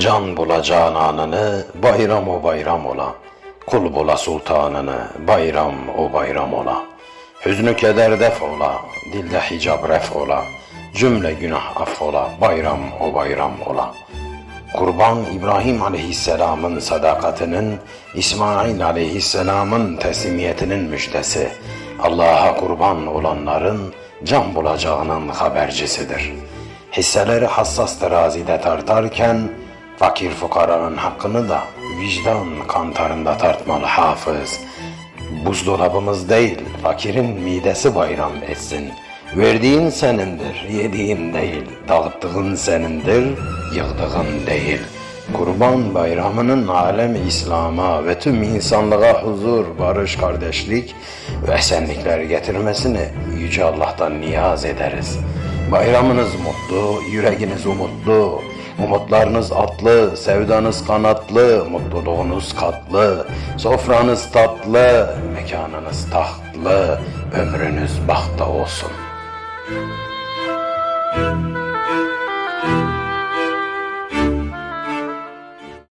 Can bula cananını, bayram o bayram ola. Kul bula sultanını, bayram o bayram ola. Hüznü keder def ola, dilde hicab ref ola. Cümle günah affola, bayram o bayram ola. Kurban İbrahim aleyhisselamın sadakatinin, İsmail aleyhisselamın teslimiyetinin müjdesi, Allah'a kurban olanların can bulacağının habercisidir. Hisseleri hassas terazide tartarken, fakir fukaranın hakkını da vicdan kantarında tartmalı hafız. Buzdolabımız değil, fakirin midesi bayram etsin. Verdiğin senindir, yediğin değil. Dağıttığın senindir, yığdığın değil. Kurban bayramının alem İslam'a ve tüm insanlığa huzur, barış, kardeşlik ve esenlikler getirmesini Yüce Allah'tan niyaz ederiz. Bayramınız mutlu, yüreğiniz umutlu, Umutlarınız atlı, sevdanız kanatlı, mutluluğunuz katlı, sofranız tatlı, mekanınız tahtlı, ömrünüz bahta olsun.